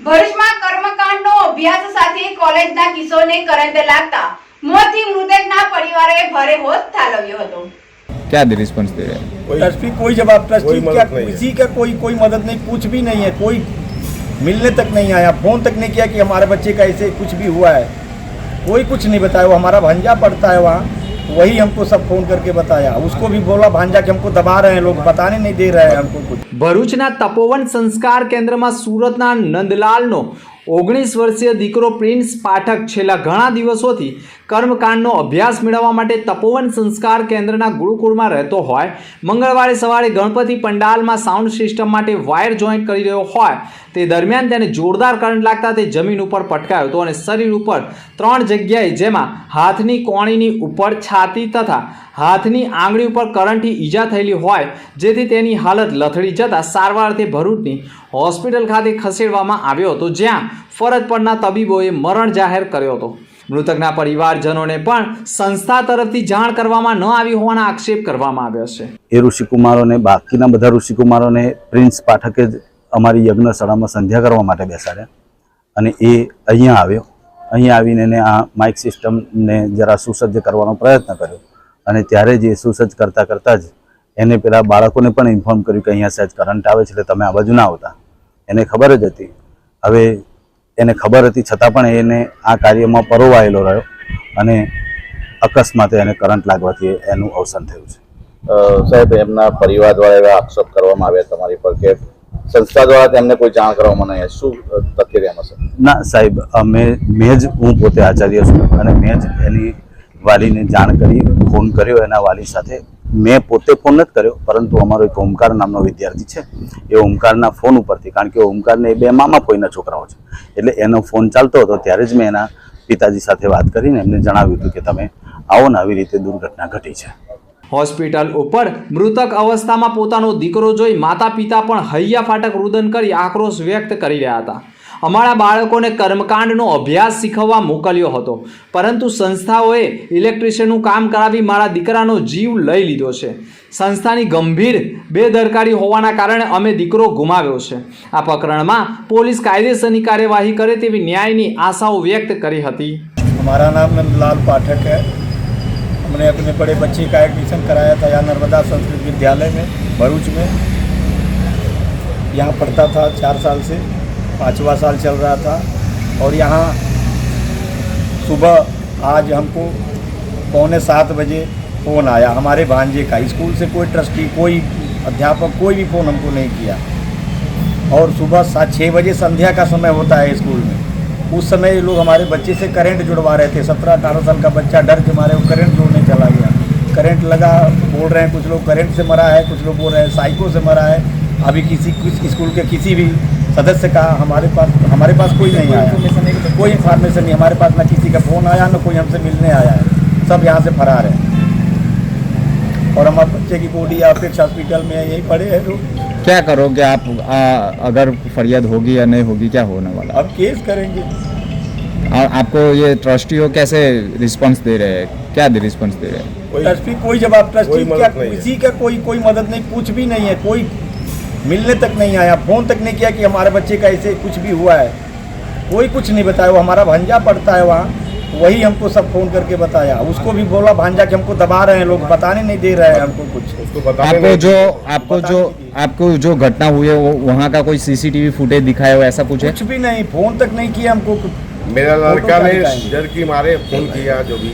ભરૂચમાં કર્મકાંડનો અભ્યાસ સાથે કોલેજના કિશોરને કરંટ લાગતા મોતથી મૃતકના પરિવારે ભારે હોશ ઠાલવ્યો હતો क्या रिस्पॉन्स दे रहे हैं कोई ट्रस्टी कोई जवाब कोई ट्रस्टी मदद क्या नहीं है। किसी का कोई कोई मदद नहीं कुछ भी नहीं है कोई मिलने तक नहीं आया फोन तक नहीं किया कि हमारे बच्चे का ऐसे कुछ भी हुआ है कोई कुछ नहीं बताया वो हमारा भांजा पड़ता है वहाँ वही हमको सब फोन करके बताया उसको भी बोला भांजा कि हमको दबा रहे हैं लोग बताने नहीं दे रहे हैं हमको कुछ ભરૂચના તપોવન સંસ્કાર કેન્દ્રમાં સુરતના નંદલાલનો ઓગણીસ વર્ષીય દીકરો પ્રિન્સ પાઠક છેલ્લા ઘણા દિવસોથી કર્મકાંડનો અભ્યાસ મેળવવા માટે તપોવન સંસ્કાર કેન્દ્રના ગુરુકુળમાં રહેતો હોય. મંગળવારે સવારે ગણપતિ પંડાલમાં સાઉન્ડ સિસ્ટમ માટે વાયર જોઈન્ટ કરી રહ્યો હોય. તે દરમિયાન તેને જોરદાર કરંટ લાગતા તે જમીન ઉપર પટકાયો હતો અને શરીર ઉપર ત્રણ જગ્યાએ જેમાં હાથની કોણીની ઉપર છાતી તથા હાથની આંગળી ઉપર કરંટથી ઈજા થયેલી હોય, જેથી તેની હાલત લથડી જતાં સારવાર અર્થે ભરૂચની હોસ્પિટલ ખાતે ખસેડવામાં આવ્યો હતો, જ્યાં ફરજ પરના તબીબોએ મરણ જાહેર કર્યો હતો. મૃતકના પરિવારજનોને પણ સંસ્થા તરફથી જાણ કરવામાં ન આવી હોવાના આક્ષેપ કરવામાં આવ્યો છે. એ ઋષિકુમારોને, બાકીના બધા ઋષિકુમારોને પ્રિન્સ પાઠકે જ અમારી યજ્ઞશાળામાં સંધ્યા કરવા માટે બેસાડ્યા અને એ અહીંયા આવ્યો. અહીંયા આવીને એને આ માઇક સિસ્ટમને જરા સુસજ્જ કરવાનો પ્રયત્ન કર્યો અને ત્યારે જ એ સુસજ્જ કરતાં કરતાં જ એને પેલા બાળકોને પણ ઇન્ફોર્મ કર્યું કે અહીંયા સહેજ કરંટ આવે છે એટલે તમે આ બાજુ ના આવતા. એને ખબર જ હતી. હવે એને ખબર હતી છતાં પણ એને આ કાર્યમાં પરોવાયેલો રહ્યો અને અકસ્માતે એને કરંટ લાગવાથી એનું અવસાન થયું છે. સાહેબ એમના પરિવાર દ્વારા એવા આક્ષેપ કરવામાં આવ્યા તમારી પર કે સંસ્થા દ્વારા તેમને કોઈ જાણ કરવામાં નહીં શું પ્રક્રિયામાં છે? ના સાહેબ અમે મેં જ હું પોતે આચાર્ય છું અને મેં જ એની વાલીને જાણ કરી ફોન કર્યો એના વાલી સાથે મેં પોતે ફોન નથી કર્યો, પરંતુ અમારો એક ઓમકાર નામનો વિદ્યાર્થી છે. એ ઓમકારના ફોન ઉપરથી, કારણ કે ઓમકારને એ બે મામા કોઈના છોકરાઓ છે. એટલે એનો ફોન ચાલતો હતો, ત્યારે જ મેં એના પિતાજી સાથે વાત કરીને એમને જણાવ્યું હતું કે તમે આવો ને આવી રીતે દુર્ઘટના ઘટી છે. હોસ્પિટલ ઉપર મૃતક અવસ્થામાં પોતાનો દીકરો જોઈ માતા પિતા પણ હૈયા ફાટક રુદન કરી આક્રોશ વ્યક્ત કરી રહ્યા હતા. અમારા બાળકોને કર્મકાંડનો અભ્યાસ શીખવવા મોકલ્યો હતો પરંતુ સંસ્થાઓએ ઇલેક્ટ્રિશિયનનું કામ કરાવી મારા દીકરાનો જીવ લઈ લીધો છે સંસ્થાની ગંભીર બેદરકારી હોવાના કારણે અમે દીકરો ગુમાવ્યો છે આ પ્રકરણમાં પોલીસ કાયદેસરની કાર્યવાહી કરે તેવી ન્યાયની આશાઓ વ્યક્ત કરી હતી हमारा नाम नंदलाल पाठक है हमने अपने बड़े बच्चे का एडमिशन कराया था यहाँ नर्मदा संस्कृत विद्यालय में भरूच में यहाँ पढ़ता था चार साल से पाँचवा साल चल रहा था और यहाँ सुबह आज हमको पौने सात बजे फ़ोन आया। हमारे भांजे का स्कूल से कोई ट्रस्टी, कोई अध्यापक, कोई भी फ़ोन हमको नहीं किया। और सुबह सात छः बजे संध्या का समय होता है स्कूल में। उस समय लोग हमारे बच्चे से करंट जुड़वा रहे थे। सत्रह, अठारह साल का बच्चा डर के मारे वो करंट जोड़ने चला गया। करंट लगा, बोल रहे हैं, कुछ लोग करंट से मरा है, कुछ लोग बोल रहे हैं, साइको से मरा है। अभी किसी कुछ स्कूल के किसी भी सदस्य का हमारे पास हमारे पास कोई नहीं आया। कोई इन्फॉर्मेशन नहीं हमारे पास ना किसी का फ़ोन आया ना कोई हमसे मिलने आया है। सब यहाँ से फरार है। और हमारे बच्चे की बॉडी अपेक्ष हॉस्पिटल में यहीं पड़े हैं लोग। क्या करोगे आप? आ, अगर फरियाद होगी या नहीं होगी क्या होने वाला? अब केस करेंगे। और आपको ये ट्रस्टी हो कैसे रिस्पांस दे रहे हैं? क्या रिस्पांस दे रहे हैं? कोई ट्रस्टी कोई जवाब ट्रस्टी क्या किसी का कोई कोई मदद नहीं कुछ भी नहीं है। कोई मिलने तक नहीं आया फ़ोन तक नहीं किया कि हमारे बच्चे का ऐसे कुछ भी हुआ है। कोई कुछ नहीं बताया वो हमारा भांजा पड़ता है वहाँ वही हमको सब फ़ोन करके बताया। उसको भी बोला भांजा कि हमको दबा रहे हैं लोग बताने नहीं दे रहे हैं। हमको कुछ उसको बताने आपको जो आपको जो आपको जो घटना हुई है वो वहाँ का कोई सीसीटीवी फुटेज दिखाया हो ऐसा कुछ है? कुछ भी नहीं फ़ोन तक नहीं किया हमको। मेरा लड़का ने। डर की मारे फ़ोन किया जो भी।